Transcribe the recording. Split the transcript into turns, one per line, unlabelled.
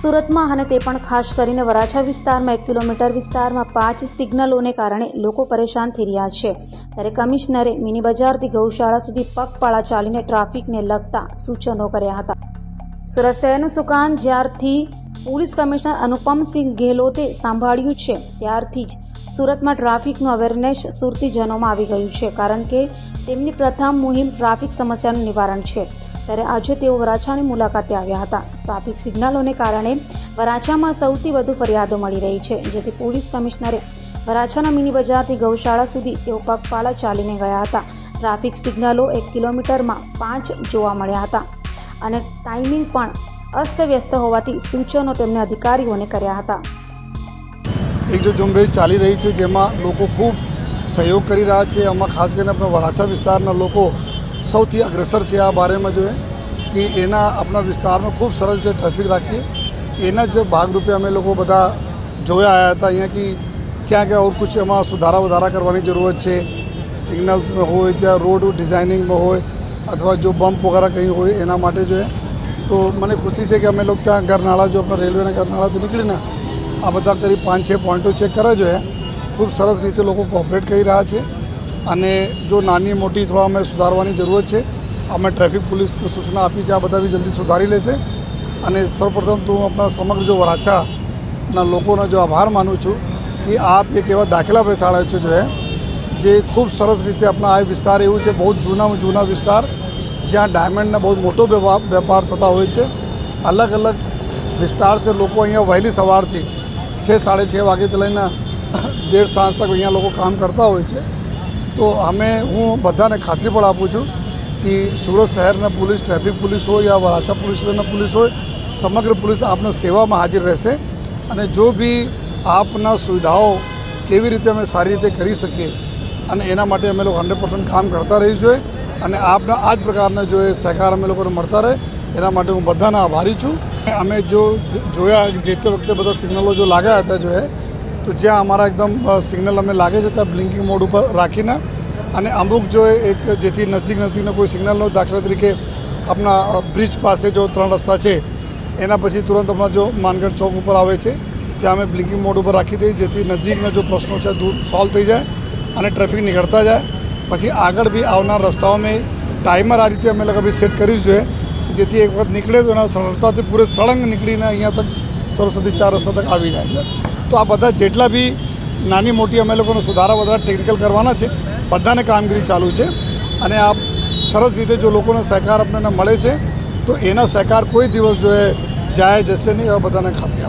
સુરતમાં અને તે પણ ખાસ કરીને વરાછા વિસ્તારમાં એક કિલોમીટર વિસ્તારમાં પાંચ સિગ્નલોને કારણે લોકો પરેશાન થઈ રહ્યા છે. ત્યારે કમિશનરે મિની બજારથી ગૌશાળા સુધી પગપાળા ચાલીને ટ્રાફિકને લગતા સૂચનો કર્યા હતા. સુરત શહેરનું સુકાન જ્યારથી પોલીસ કમિશનર અનુપમસિંહ ગેહલોતે સાંભળ્યું છે, ત્યારથી જ સુરતમાં ટ્રાફિકનું અવેરનેસ સુરતીજનોમાં આવી ગયું છે, કારણ કે તેમની પ્રથમ મુહિમ ટ્રાફિક સમસ્યાનું નિવારણ છે. ત્યારે આજે તેઓ વરાછાની મુલાકાતે આવ્યા હતા. ટ્રાફિક સિગ્નલોને કારણે વરાછામાં સૌથી વધુ ફરિયાદો મળી રહી છે, જેથી પોલીસ કમિશનરે વરાછાના મિની બજારથી ગૌશાળા સુધી તેઓ પગપાળા ચાલીને ગયા હતા. ટ્રાફિક સિગ્નલો એક કિલોમીટરમાં પાંચ જોવા મળ્યા હતા અને ટાઈમિંગ પણ અસ્તવ્યસ્ત હોવાથી સૂચનો તેમણે અધિકારીઓને કર્યા હતા.
એક જો ઝુંબેશ ચાલી રહી છે, જેમાં લોકો ખૂબ સહયોગ કરી રહ્યા છે, આમાં ખાસ કરીને આપણા વરાછા વિસ્તારના લોકો સૌથી અગ્રેસર છે આ બારેમાં જો કે એના આપણા વિસ્તારમાં ખૂબ સરસ રીતે ટ્રાફિક રાખીએ. એના જ ભાગરૂપે અમે લોકો બધા જોયા આવ્યા હતા અહીંયા કે ક્યાં ક્યાં ઓર કુછ એમાં સુધારા વધારા કરવાની જરૂરત છે. સિગ્નલ્સમાં હોય કે રોડ ડિઝાઇનિંગમાં હોય, અથવા જો બમ્પ વગેરે કંઈ હોય એના માટે જોઈએ તો મને ખુશી છે કે અમે લોકો ત્યાં ગરનાળા જો રેલવેના ગરનાળાથી નીકળીને આ બધા કરી પાંચ, છ પોઈન્ટો ચેક કરે જો ખૂબ સરસ રીતે લોકો કોઓપરેટ કરી રહ્યા છે. અને જો નાની મોટી થોડા અમે સુધારવાની જરૂરત છે, અમે ટ્રાફિક પોલીસને સૂચના આપી છે, આ બધા બી જલ્દી સુધારી લેશે. અને સૌપ્રથમ તો હું આપણા સમગ્ર જો વરાછાના લોકોનો જો આભાર માનું છું કે આપ એક એવા દાખલા બેસાડે છે જો જે ખૂબ સરસ રીતે આપણા આ વિસ્તાર એવું છે, બહુ જૂનામાં જૂના વિસ્તાર, જ્યાં ડાયમંડના બહુ મોટો વેપાર થતા હોય છે. અલગ અલગ વિસ્તાર છે, લોકો અહીંયા વહેલી સવારથી છ, સાડે છ વાગ્યાથી લઈને દેઢ સાંજ તક અહીંયા લોકો કામ કરતા હોય છે. તો અમે, હું બધાને ખાતરી પણ આપું છું કે સુરત શહેરના પોલીસ, ટ્રાફિક પોલીસ હોય યા વરાછા પોલીસ પોલીસ હોય, સમગ્ર પોલીસ આપના સેવામાં હાજર રહેશે અને જો બી આપના સુવિધાઓ કેવી રીતે અમે સારી રીતે કરી શકીએ અને એના માટે અમે લોકો હંડ્રેડ પર્સન્ટ કામ કરતા રહીશું છીએ અને આપના આ જ પ્રકારના જો એ સહકાર અમે લોકોને મળતા રહે, એના માટે હું બધાના આભારી છું. અમે જો જોયા જે તે વખતે બધા સિગ્નલો જો લાગ્યા હતા જો એ, તો જ્યાં અમારા એકદમ સિગ્નલ અમે લાગે છે ત્યાં બ્લિંકિંગ મોડ ઉપર રાખીને અને અમુક જો એક જેથી નજદીક નજદીકનો કોઈ સિગ્નલનો દાખલા તરીકે આપણા બ્રિજ પાસે જો ત્રણ રસ્તા છે, એના પછી તુરંત હમણાં જો માનગઢ ચોક ઉપર આવે છે, ત્યાં અમે બ્લિંકિંગ મોડ ઉપર રાખી દઈએ, જેથી નજીકના જો પ્રશ્નો છે દૂર સોલ્વ થઈ જાય અને ટ્રાફિક નીકળતા જાય. પછી આગળ બી આવનાર રસ્તાઓમાં ટાઈમર આ રીતે અમે બી સેટ કરી જોઈએ. જેથી એક વખત નીકળે તો એના સરળતાથી પૂરે સળંગ નીકળીને અહીંયા તક સરસ્વતી ચાર રસ્તા તક આવી જાય તો આ બધા જેટલા બી નાની મોટી અમે લોકોનો સુધારા વધારા ટેકનિકલ કરવાના છે, બધાને કામગીરી ચાલુ છે અને આ સરસ રીતે જો લોકોનો સહકાર આપણને મળે છે, તો એના સહકાર કોઈ દિવસ જો એ જાય જશે નહીં એવા બધાને ખાતરી